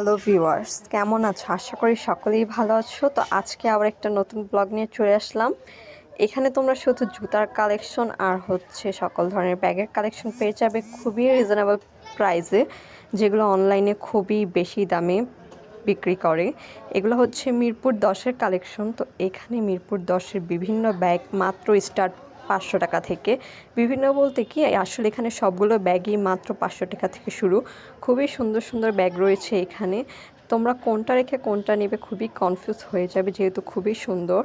Hello viewers, কেমন আছো? আশা করি সকলেই ভালো আছো। তো আজকে আবার একটা নতুন ব্লগ নিয়ে চলে আসলাম। এখানে তোমরা শুধু জুতার কালেকশন আর হচ্ছে সকল ধরনের ব্যাগের কালেকশন পেয়ে যাবে খুবই রিজনেবল প্রাইসে যেগুলো অনলাইনে খুবই বেশি দামে বিক্রি করে। এগুলো হচ্ছে মিরপুর দশের কালেকশন। তো এখানে মিরপুর দশের বিভিন্ন ব্যাগ মাত্র স্টার্ট পাঁচশো টাকা থেকে। বিভিন্ন বলতে কি, আসলে এখানে সবগুলো ব্যাগই মাত্র পাঁচশো টাকা থেকে শুরু। খুবই সুন্দর সুন্দর ব্যাগ রয়েছে এখানে। তোমরা কোনটা রেখে কোনটা নেবে খুবই কনফিউজ হয়ে যাবে যেহেতু খুবই সুন্দর।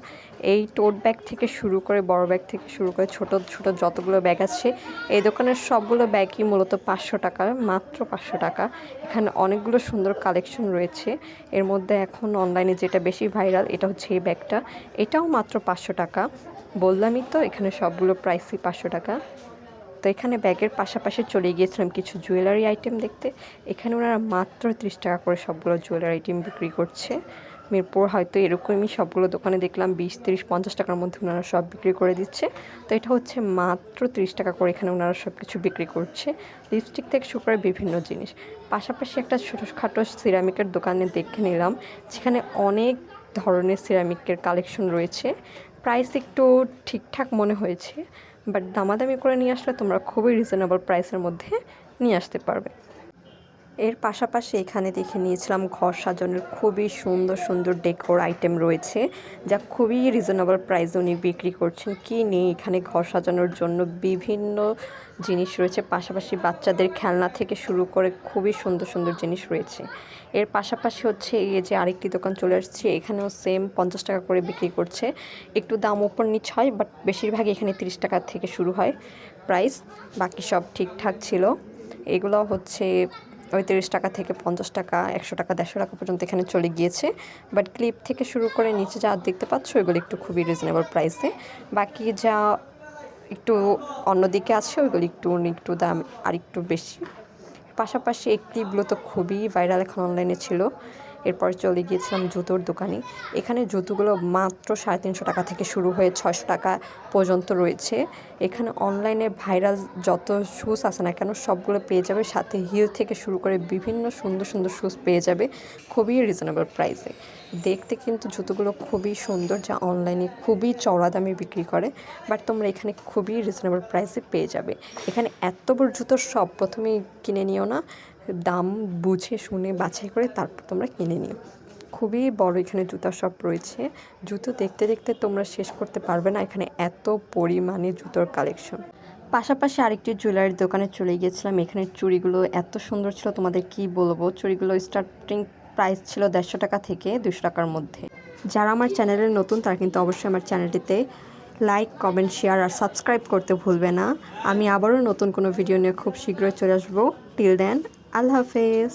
এই টোট ব্যাগ থেকে শুরু করে বড় ব্যাগ থেকে শুরু করে ছোট ছোট যতগুলো ব্যাগ আছে, এই দোকানের সবগুলো ব্যাগই মূলত পাঁচশো টাকা, মাত্র পাঁচশো টাকা। এখানে অনেকগুলো সুন্দর কালেকশন রয়েছে। এর মধ্যে এখন অনলাইনে যেটা বেশি ভাইরাল এটা হচ্ছে এই ব্যাগটা এটাও মাত্র পাঁচশো টাকা। বললামই তো, এখানে সবগুলো প্রাইসই পাঁচশো টাকা। তো এখানে ব্যাগের পাশাপাশি চলে গিয়েছিলাম কিছু জুয়েলারি আইটেম দেখতে। এখানে ওনারা মাত্র ত্রিশ টাকা করে সবগুলো জুয়েলারি আইটেম বিক্রি করছে। মিরপুর হয়তো এরকমই সবগুলো দোকানে দেখলাম, বিশ, তিরিশ, পঞ্চাশ টাকার মধ্যে ওনারা সব বিক্রি করে দিচ্ছে। তো এটা হচ্ছে মাত্র ত্রিশ টাকা করে এখানে ওনারা সব কিছু বিক্রি করছে। লিপস্টিক থেকে শুরু করে বিভিন্ন জিনিস। পাশাপাশি একটা ছোটোখাটো সিরামিকের দোকানে দেখে নিলাম, যেখানে অনেক ধরনের সিরামিকের কালেকশন রয়েছে। প্রাইস একটু ঠিকঠাক মনে হয়েছে বাট দামাদামি করে নিয়ে আসলে তোমরা খুবই রিজনেবল প্রাইসের মধ্যে নিয়ে আসতে পারবে। এর পাশাপাশি এখানে দেখে নিয়েছিলাম ঘর সাজানোর খুবই সুন্দর সুন্দর ডেকোর আইটেম রয়েছে, যা খুবই রিজনেবল প্রাইস উনি বিক্রি করছেন। কি নেই এখানে ঘর সাজানোর জন্য বিভিন্ন জিনিস রয়েছে, পাশাপাশি বাচ্চাদের খেলনা থেকে শুরু করে খুবই সুন্দর সুন্দর জিনিস রয়েছে। এর পাশাপাশি হচ্ছে এই যে আরেকটি দোকান চলে আসছে, এখানেও সেম পঞ্চাশ টাকা করে বিক্রি করছে। একটু দাম উপর নিচ হয় বাট বেশিরভাগ এখানে তিরিশ টাকা থেকে শুরু হয়। প্রাইস বাকি সব ঠিকঠাক ছিল। এগুলো হচ্ছে ওই তিরিশ টাকা থেকে পঞ্চাশ টাকা, একশো টাকা, দেড়শো টাকা পর্যন্ত এখানে চলে গিয়েছে। বাট ক্লিপ থেকে শুরু করে নিচে যা দেখতে পাচ্ছ, ওইগুলো একটু খুবই রিজনেবল প্রাইসে বাকি যা একটু অন্যদিকে আছে, ওইগুলো একটু একটু দাম আর একটু বেশি। পাশাপাশি এই ক্লিপগুলো তো খুবই ভাইরাল এখন অনলাইনে ছিল। এরপর চলে গিয়েছিলাম জুতোর দোকানে। এখানে জুতোগুলো মাত্র সাড়ে তিনশো টাকা থেকে শুরু হয়ে ছয়শো টাকা পর্যন্ত রয়েছে। এখানে অনলাইনে ভাইরাল যত শ্যুজ আছে না কেন, সবগুলো পেয়ে যাবে। সাথে হিল থেকে শুরু করে বিভিন্ন সুন্দর সুন্দর শ্যুজ পেয়ে যাবে খুবই রিজনেবল প্রাইসে দেখতে কিন্তু জুতোগুলো খুবই সুন্দর, যা অনলাইনে খুবই চড়া দামে বিক্রি করে বাট তোমরা এখানে খুবই রিজনেবল প্রাইসে পেয়ে যাবে। এখানে এত বড় জুতোর সব প্রথমেই কিনে নিও না। দাম বুঝে শুনে বাছাই করে তারপর তোমরা কিনে নিও। খুবই বড় এখানে জুতার শপ রয়েছে। জুতো দেখতে দেখতে তোমরা শেষ করতে পারবে না, এখানে এত পরিমাণে জুতোর কালেকশন পাশাপাশি আরেকটি জুয়েলারির দোকানে চলে গিয়েছিলাম। এখানে চুড়িগুলো এত সুন্দর ছিল, তোমাদের কি বলব? চুড়িগুলো স্টার্টিং প্রাইস ছিল দেড়শো টাকা থেকে দুশো টাকার মধ্যে। যারা আমার চ্যানেলে নতুন, তারা কিন্তু অবশ্যই আমার চ্যানেলটিতে লাইক কমেন্ট শেয়ার আর সাবস্ক্রাইব করতে ভুলবে না। আমি আবারও নতুন কোনো ভিডিও নিয়ে খুব শীঘ্রই চলে আসব। টিল দেন আল্লাহ হাফেজ